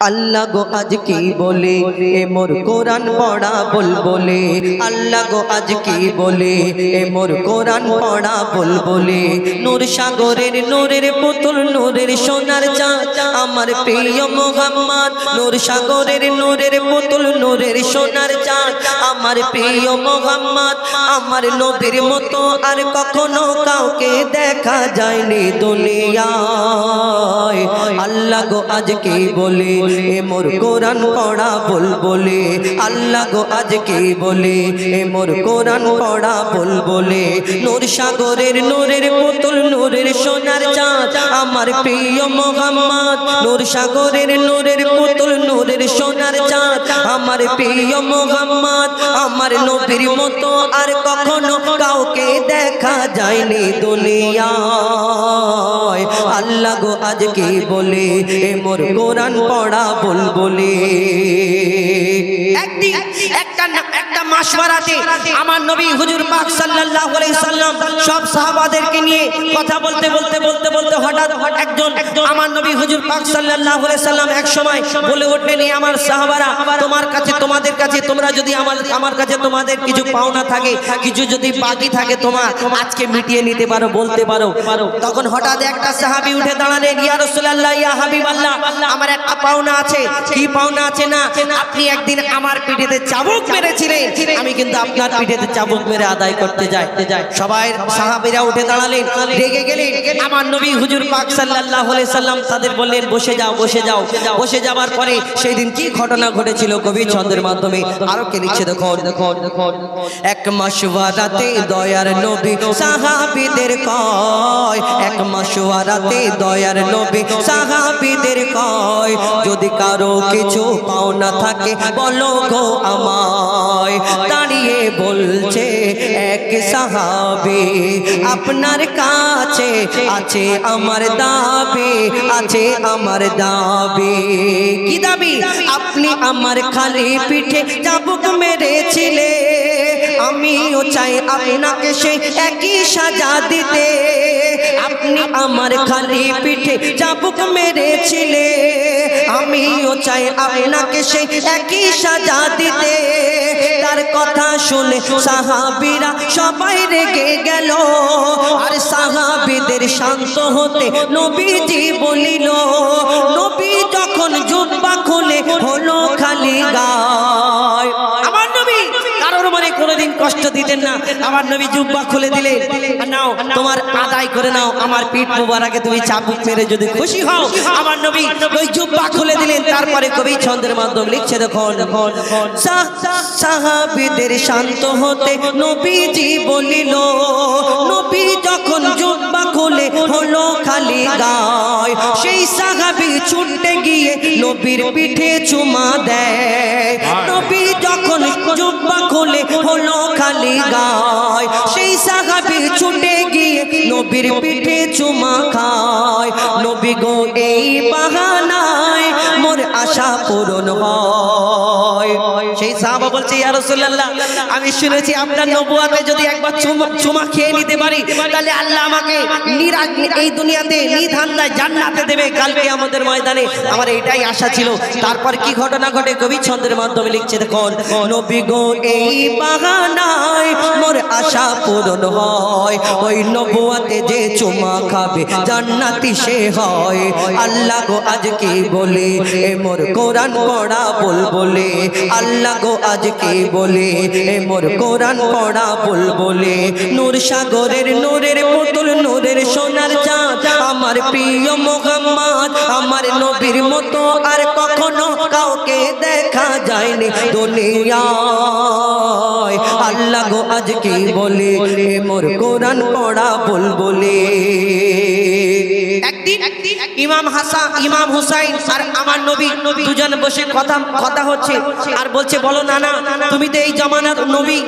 আল্লাহ গো আজ কি বলে? এ মোর কোরআন পড়া বল বলে আল্লাহ গো আজ কি বলে? এ মোর কোরআন পড়া বল বলে নূর সাগরের নূরের পুতুল, নূরের সোনার চাঁদ। আমার প্রিয় মোহাম্মদ, নূর সাগরের নূরের পুতুল, নূরের সোনার চাঁদ। আমার প্রিয় মোহাম্মদ, আমার নবীর মতো আর কখনো কাউকে দেখা যায়নি দুনিয়ায়। আল্লাহ গো আজ কি বলে? এ মোর কোরআন পড়া বল বলে। আল্লাহ গো, আজ কি বলে? এ মোর কোরআন পড়া বল বলে। নূর সাগরের নূরের পুতুল, নূরের সোনার চাঁদ, আমার প্রিয় মোহাম্মদ। নূর সাগরের নূরের পুতুল, নূরের সোনার চাঁদ, আমার প্রিয় মোহাম্মদ। আমার নবীর মতো আর কখনো কাউকে দেখা যায়নি দুনিয়ায়। আল্লাহ গো, আজ কি বলে? এ মোর কোরআন পড়া বল বলে একদিন একটা একটা মাসওয়ারাতে আমার নবী হুজুর পাক সাল্লাল্লাহু আলাইহি সাল্লাম সব সাহাবাদেরকে নিয়ে কথা বলতে বলতে বলতে বলতে হঠাৎ একজন আমার নবী হুজুর পাক সাল্লাল্লাহু আলাইহি সাল্লাম এক সময় বলে উঠলেন, "এ আমার সাহাবারা, তোমার কাছে, তোমাদের কাছে, তোমরা যদি আমার আমার কাছে তোমাদের কিছু পাওনা থাকে, কিছু যদি বাকি থাকে তোমার, আজকে মিটিয়ে নিতে পারো, বলতে পারো। তখন হঠাৎ একটা সাহাবী উঠে দাঁড়ালেন, ইয়া রাসূলুল্লাহ, ইয়া হাবিবাল্লাহ, আমার একটা পাওনা আছে। কি পাওনা আছে না? আপনি একদিন আমার পিঠেতে চাবুক মেরেছিলেন। আমি কিন্তু আপনার পিঠেতে চাবুক মেরে আদায় করতে যাই। সবাই সাহাবীরা উঠে দাঁড়ালেন, রেগে গেলেন। আমার নবী হুজুর পাক সাল্লাল্লাহু আলাইহি সাল্লাম তাদের বললেন, বসে যাও বসে যাও। বসে যাবার পরে সেই দিন কি ঘটনা ঘটেছিল কবি ছন্দের মাধ্যমে? আরও কে লিখছে দেখো এক মাসওয়ারাতে দয়ার নবী সাহাবীদের কয়, এক মাসওয়ারাতে দয়ার নবী সাহাবীদের কয়, যদি কারও কিছু পাওনা থাকে, বলো গো আমায়। দাঁড়িয়ে বলছে, এক সাহাবী আপনার কাছে আছে, আমার দাবি আছে, আমার দাবি। কি দাবি? আপনি আমার খালি পিঠে চাবুক মেরেছিলে, আমিও চাই আপনাকে সে একই সাজা দিতে। আপনি আমার খালি পিঠে চাবুক মেরেছিলে আমিও চাই আপনাকে সে একই সাজা দিতে। তার কথা শুনে সাহাবিরা সবাই রেগে গেল। আর সাহাবিদের শান্ত হতে নবীজি বলিল নবী কষ্ট দিতেন না। আমার নবী জুব্বা খুলে দিলে নাও তোমার আদায় করে নাও আমার পিঠ মুবারাকে তুমি চাবুক মেরে যদি খুশি হও আমার নবী ওই জুব্বা খুলে দিলেন তারপরে কবি ছন্দের মাধ্যমে লিখছে দেখুন। সাহাবীদের শান্ত হতে নবীজি বলিল নবী যখন জুব্বা খুলে হলো খালি গায় সেই সাহাবী ছুটে গিয়ে নবীর পিঠে চুমা দেয়। নবী যখন জুব্বা খালি গায়। সেই সাহাবি ছুটে গিয়ে নবীর পিঠে চুমা খায়। নবী গো, এই বাহানায় মোর আশা পূরণ হয়। সেই সাহাবা বলছে, ইয়া রাসূলুল্লাহ, আমি শুনেছি আপনার নবুয়াতে যদি একবার চুমা চুমা খেয়ে নিতে পারি, তাহলে আল্লাহ আমাকে নিরাজ এই দুনিয়াতে নিধান্দায় জান্নাতে দেবে কালকে আমাদের ময়দানে। আমার এটাই আশা ছিল। তারপর কি ঘটনা ঘটে? কবি ছন্দের মাধ্যমে লিখছে, দেখুন, নবী গো, এই বাহানায় মোর আশা পূরণ হয়। ওই নবুয়াতে যে চুমা খাবে, জান্নাতি সে হয়। আল্লাহ গো আজ কি বলে, এ মোর কোরআন পড়া বল বলে আল্লাহ গো আজ কি বলে, এ মোর কোরআন পড়া বল বলে নূর সাগরের নূরের পুতুল, নূরের সোনার চাঁদ। আমার প্রিয় মোহাম্মদ, আমার নবীর মতো আর কখনো কাউকে দেখা যায়নি দুনিয়ায়। আল্লাহ গো আজ কি বলে মোর কোরআন পড়া বল বলে ইমাম হাসান, ইমাম হুসাইন আর আমার নবী দুজন বসে কথা কথা হচ্ছে আর বলছে, বলো না না তুমি তো এই জামানার নবী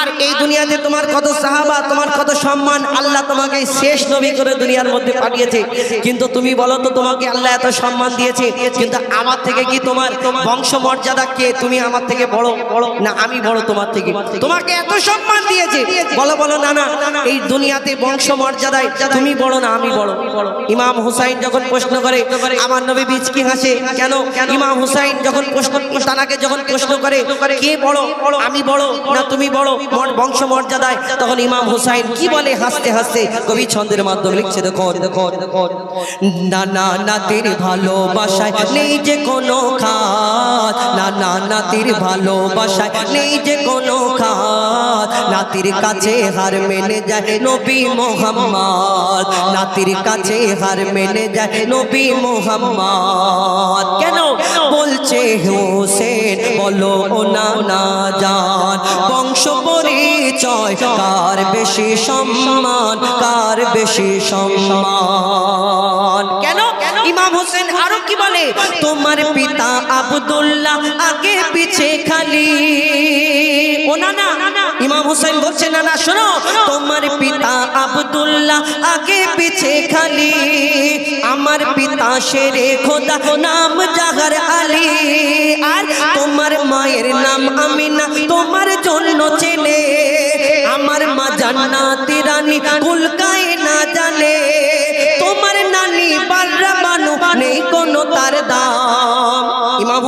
আর এই দুনিয়াতে তোমার কত সাহাবা, তোমার কত সম্মান, আল্লাহ তোমাকে শেষ নবী করে দুনিয়ার মধ্যে পাঠিয়েছে। কিন্তু তুমি বলো তো তোমাকে আল্লাহ এত সম্মান দিয়েছে, কিন্তু আমার থেকে কি তোমার বংশ মর্যাদা কে? তুমি আমার থেকে বড় বড় না আমি বড় তোমার থেকে? তোমাকে এত সম্মান দিয়েছে। বলো বলো না না এই দুনিয়াতে বংশ মর্যাদায় তুমি বড় না আমি বড়? ইমাম হুসাইন যখন প্রশ্ন করে আমার নবী বীজ কি হাসে কেন ইমাম হুসাইন যখন প্রশ্ন তানাকে যখন প্রশ্ন করে কে বড় আমি বড় না তুমি বড় বংশ মর্যাদায় তখন ইমাম হুসাইন কি বলে হাসতে হাসতে কবি ছন্দের মাধ্যমে লিখছে দেখো দেখো দেখো নানা নাতির ভালোবাসায় নেই যে কোনো খাত না না নাতির ভালোবাসায় নেই যে কোনো খাত নাতির কাছে হার মেনে যায় নবী মোহাম্মদ নাতির কাছে হার মেনে যায় নবী মোহাম্মদ। কেন? বলছে, হোসেন, বলো না না জান, বংশ পরিচয়, কার বেশি সম্মান, কার বেশি সম্মান? কেন? ইমাম হোসেন আরও কি বলে? তোমার পিতা আব্দুল্লাহ, আগে পিছে খালি। ও না না ইমাম হোসেন বলছে না না শোনো, তোমার পিতা আব্দুল্লাহ, আগে পিছে খালি। আমার পিতা শেরে খোদা, নাম জাহার আলী। আর তোমার মায়ের নাম আমিনা, তোমার জন্য চেনে। আমার মা জান্নাতি রানী কুলকায়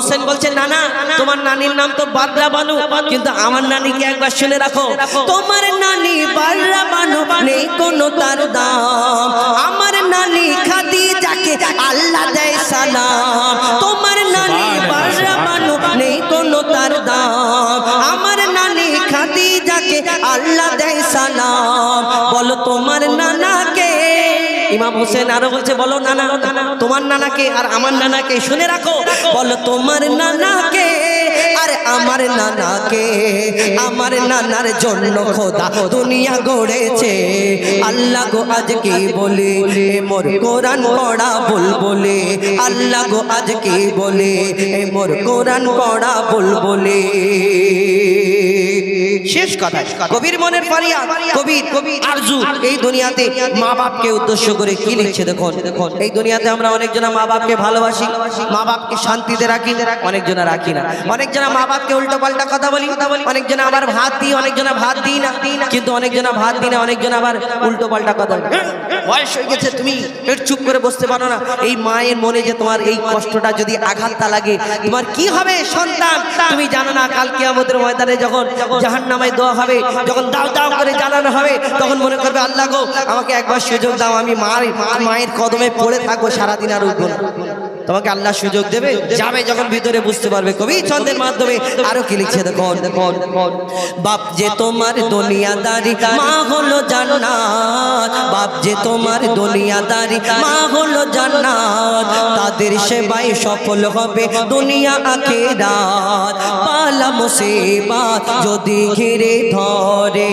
হোসেন বলছে না না তোমার নানির নাম তো বাররা বানু কিন্তু আমার নানিকে একবার শুনে রাখো। তোমার নানি বাররা বানু নেই কোনো তার দাম। আমার নানি খাদিজাকে আল্লাহ দেয় সালাম। তোমার নানি বাররা বানু নেই কোনো তার দাম। আমার নানি খাদিজাকে আল্লাহ দেয় সালাম। ইমাম হোসেন আরও বলছে, বলো নানা, তোমার নানাকে আর আমার নানাকে শুনে রাখো। বলো, তোমার নানাকে আর আমার নানাকে, আমার নানার জন্য খোদা দুনিয়া গড়েছে। আল্লাহ গো আজ কি বলে মোর কোরআন পড়া বল বলে। আল্লাহ গো আজ কি বলে মোর কোরআন পড়া বল বলে। শেষ কথা কবির মনের পারিয়া কবির কবি আরজু এই দুনিয়াতে মা বাপকে উদ্দেশ্য করে কি লিখছে দেখুন। দেখুন এই দুনিয়াতে আমরা অনেকজনা মা বাপকে ভালোবাসি মা বাপকে শান্তিতে রাখি অনেকজনা রাখি না। অনেকজনা মা বাপকে উল্টো পাল্টা কথা বলি অনেকজনা আবার ভাত দিই অনেকজনা ভাত দিই না। কিন্তু অনেকজনা ভাত দিই না অনেকজনা আবার উল্টো পাল্টা কথা বলে। বয়স হয়ে গেছে তুমি চুপ করে বসতে পারো না। এই মায়ের মনে যে তোমার এই কষ্টটা যদি আঘাতটা লাগে তোমার কি হবে সন্তান? তুমি জানো না কালকে কিয়ামতের ময়দানে যখন জাহান নামায় দোয়া হবে। যখন দাও দাও করে জ্বালানো হবে, তখন মনে করবে, আল্লাহ গো, আমাকে একবার সুযোগ দাও, আমি মার, মায়ের কদমে পড়ে থাকব, সারাদিন আর উঠবো না। তোমাকে আল্লাহ সুযোগ দেবে। যাবে যখন ভিতরে বুঝতে পারবে কবি ছন্দের মাধ্যমে আরও কি লিখছে, দেখুন। বাপ যে তোমার দুনিয়াদারি, মা হলো জান্নাত। বাপ যে তোমার দুনিয়াদারি, মা হলো জান্নাত। তাদের সেবায় সফল হবে দুনিয়া আখেরাত। পালা মুসিবাত যদি ঘিরে ধরে,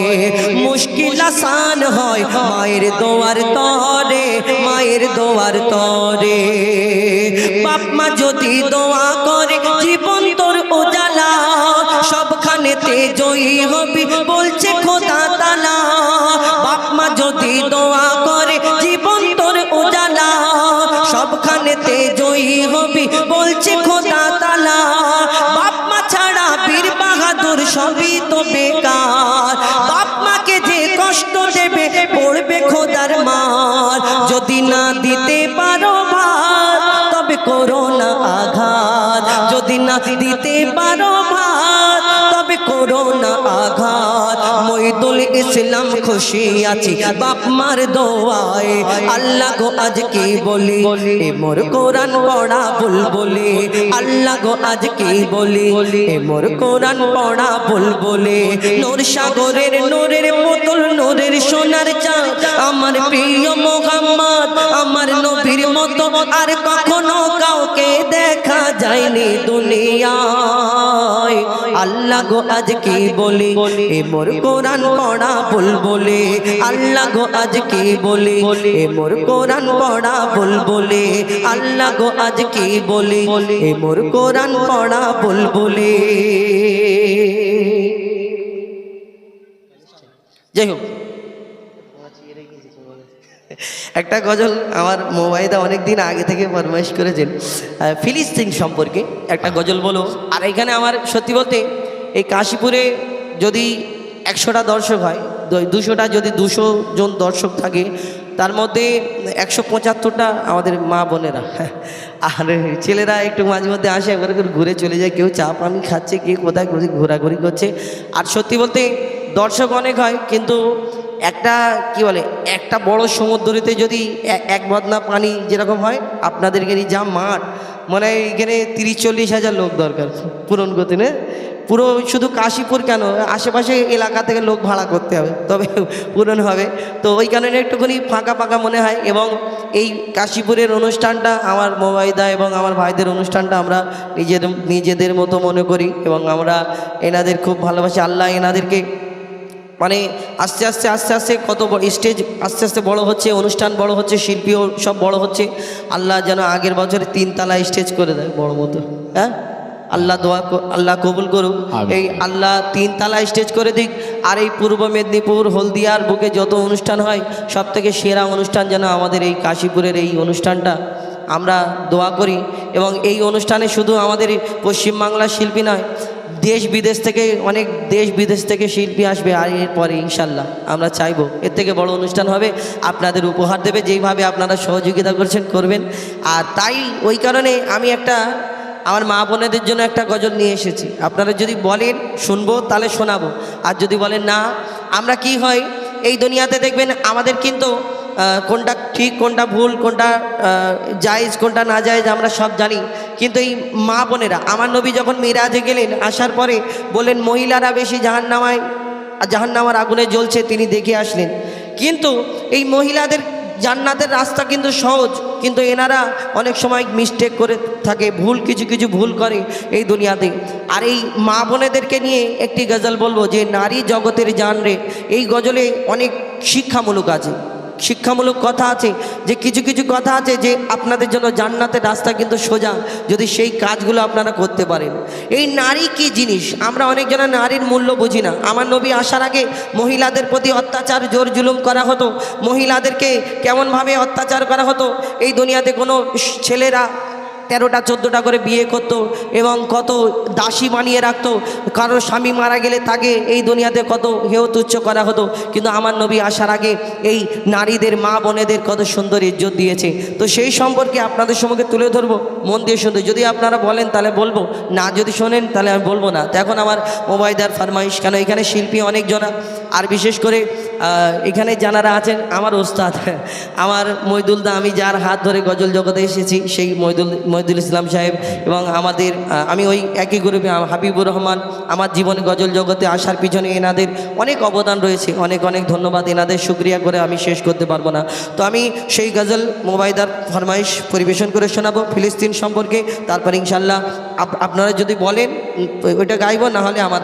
মুশকিল আসান হয় মায়ের দোয়ার তরে, মায়ের দোয়ার তরে। বাপ মা যদি দোয়া করে, জীবন তোর উজালা। সবখানেতে জয়ী হবি বলছে খোদা তালা। বাপ মা যদি দোয়া করে, জীবন তোর উজালা। সবখানেতে জয়ী হবি বলছে খোদা তালা। বাপ মা ছাড়া বীর বাহাদুর সবই তো বেকার। দিতে পারো ভাত, তবে করো না আঘাত। মইদুল ইসলাম খুশি আছি, বাপ মার দোয়ায়। আল্লাহ গো আজ কি বলি মোর কোরআন পড়া বুলবুলি বলে। আল্লাহ গো আজ কি বলি মোর কোরআন পড়া বল বলে নূর সাগরের নূরের পুতুল, নূরের সোনার চাঁদ। আমার প্রিয় মোহাম্মদ, আমার নবীর মতো আর কখনো কাউকে দেখা যায়নি দুনিয়ায়। আল্লাহ গো আজ কি বলি, এ মোর কোরআন পড়া বল বলে আল্লাহ গো আজ কি বলি, এ মোর কোরআন পড়া বল বলে আল্লাহ গো আজ কি বলি মোর কোরআন পড়া বল যাই হোক। একটা গজল আমার মোবাইলটা অনেক দিন আগে থেকে ফরমাইশ করেছেন। ফিলিস্তিন সম্পর্কে একটা গজল বলো। আর এখানে আমার সত্যি বলতে এই কাশীপুরে যদি একশোটা দর্শক হয় দুশোটা যদি দুশো জন দর্শক থাকে তার মধ্যে একশো পঁচাত্তরটা আমাদের মা বোনেরা। আর, ছেলেরা একটু মাঝে মধ্যে আসে, একবার করে ঘুরে চলে যায়, কেউ চা পানি খাচ্ছে কেউ কোথায় ঘোরাঘুরি করছে। আর সত্যি বলতে দর্শক অনেক হয়, কিন্তু একটা, কি বলে, একটা বড় সমুদ্রতে যদি এক বদনা পানি যেরকম হয়, আপনাদেরকে যা মাঠ। মানে এখানে তিরিশ চল্লিশ হাজার লোক দরকার পূরণ করতে না পুরো শুধু কাশীপুর কেন? আশেপাশে এলাকা থেকে লোক ভাড়া করতে হবে, তবে পূরণ হবে। তো ওই কারণে একটুখানি ফাঁকা ফাঁকা মনে হয় এবং এই কাশীপুরের অনুষ্ঠানটা, আমার মোবাইদা এবং আমার ভাইদের অনুষ্ঠানটা আমরা নিজের, নিজেদের মতো মনে করি এবং আমরা এনাদের খুব ভালোবাসি। আল্লাহ এনাদেরকে মানে আস্তে আস্তে আস্তে আস্তে কত স্টেজ আস্তে আস্তে বড় হচ্ছে অনুষ্ঠান বড় হচ্ছে শিল্পীও সব বড় হচ্ছে। আল্লাহ যেন আগের বছরে তিনতলা স্টেজ করে দেয় বড় মতো হ্যাঁ? আল্লাহ দোয়া আল্লাহ কবুল করুক। এই আল্লাহ তিনতলা স্টেজ করে দিক। আর এই পূর্ব মেদিনীপুর হলদিয়ার বুকে যত অনুষ্ঠান হয় সব থেকে সেরা অনুষ্ঠান যেন আমাদের এই কাশীপুরের এই অনুষ্ঠানটা আমরা দোয়া করি। এবং এই অনুষ্ঠানে শুধু আমাদের পশ্চিমবাংলার শিল্পী নয় দেশ বিদেশ থেকে, অনেক দেশ বিদেশ থেকে শিল্পী আসবে আর এরপরে ইনশাল্লাহ আমরা চাইব। এর থেকে বড় অনুষ্ঠান হবে, আপনাদের উপহার দেবে, যেইভাবে আপনারা সহযোগিতা করছেন, করবেন। আর তাই ওই কারণে আমি একটা, আমার মা বোনেদের জন্য একটা গজল নিয়ে এসেছি। আপনারা যদি বলেন শুনব, তাহলে শোনাবো। আর যদি বলেন না, আমরা কি হয়, এই দুনিয়াতে দেখবেন আমাদের কিন্তু কোনটা ঠিক, কোনটা ভুল, কোনটা জায়েজ, কোনটা না জায়েজ আমরা সব জানি। কিন্তু এই মা বোনেরা, আমার নবী যখন মিরাজে গেলেন, আসার পরে বললেন, মহিলারা বেশি জাহান্নামায়, জাহান্নামার আগুনে জ্বলছে তিনি দেখে আসলেন। কিন্তু এই মহিলাদের জান্নাতের রাস্তা কিন্তু সহজ, কিন্তু এনারা অনেক সময় মিস্টেক করে থাকে, ভুল, কিছু কিছু ভুল করে এই দুনিয়াতে। আর এই মা বোনেদেরকে নিয়ে একটি গজল বলব যে, নারী জগতের জান রে এই গজলে অনেক শিক্ষামূলক আছে। শিক্ষামূলক কথা আছে, যে কিছু কিছু কথা আছে যে আপনাদের জন্য জান্নাতের রাস্তা কিন্তু সোজা, যদি সেই কাজগুলো আপনারা করতে পারেন। এই নারী কি জিনিস? আমরা অনেকজন নারীর মূল্য বুঝি না। আমার নবী আসার আগে মহিলাদের প্রতি অত্যাচার, জোর জুলুম করা হতো। মহিলাদেরকে কেমনভাবে অত্যাচার করা হতো? এই দুনিয়াতে কোনো ছেলেরা তেরোটা, চোদ্দোটা করে বিয়ে করতো এবং কত দাসী বানিয়ে রাখতো। কারোর স্বামী মারা গেলে তাকে এই দুনিয়াতে কত হেয় তুচ্ছ করা হতো। কিন্তু আমার নবী আসার আগে এই নারীদের, মা বোনেদের কত সুন্দর ইজ্জত দিয়েছে। তো সেই সম্পর্কে আপনাদের সম্মুখে তুলে ধরবো, মন দিয়ে শুনতে। যদি আপনারা বলেন তাহলে বলব, না যদি শোনেন তাহলে আমি বলব না। তো এখন আমার মোবাইদার ফারমাইশ, কেন এখানে শিল্পী অনেকজনা। আর বিশেষ করে এখানে যারা আছেন, আমার ওস্তাদ। আমার মইদুলদা আমি যার হাত ধরে গজল জগতে এসেছি, সেই মইদুল মইদুল ইসলাম সাহেব এবং আমাদের আমি ওই একই গ্রুপে হাবিবুর রহমান, আমার জীবনে গজল জগতে আসার পিছনে এনাদের অনেক অবদান রয়েছে। অনেক অনেক ধন্যবাদ। এনাদের শুক্রিয়া করে আমি শেষ করতে পারব না। তো আমি সেই গজল মোবাইদার ফরমাইশ পরিবেশন করে শোনাবো ফিলিস্তিন সম্পর্কে। তারপর ইনশাল্লাহ আপ- আপনারা যদি বলেন ওইটা গাইব না হলে আমার